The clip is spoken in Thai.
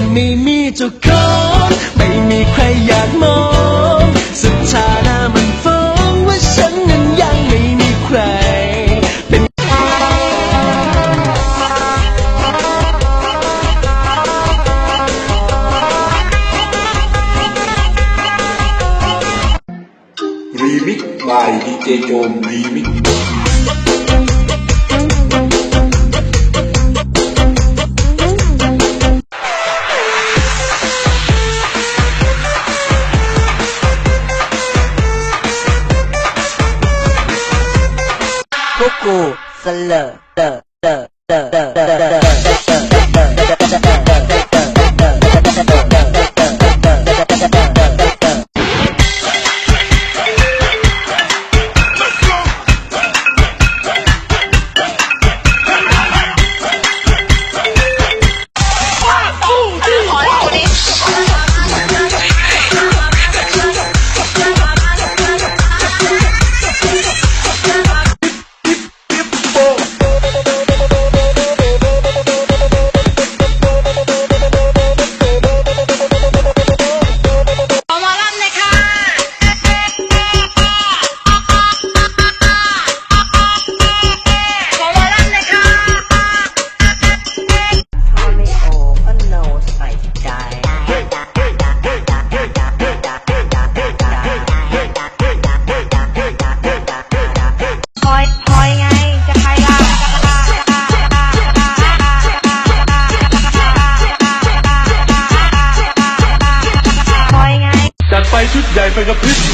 ังไม่มีเจ้าของไม่มีใครอยากมองสถานะมันฟ้องว่าฉันนั้นยังไม่มีใคร เป็นรีมิกบายดีเจโจมรีมิก Coco Seller. Knife in a bitch.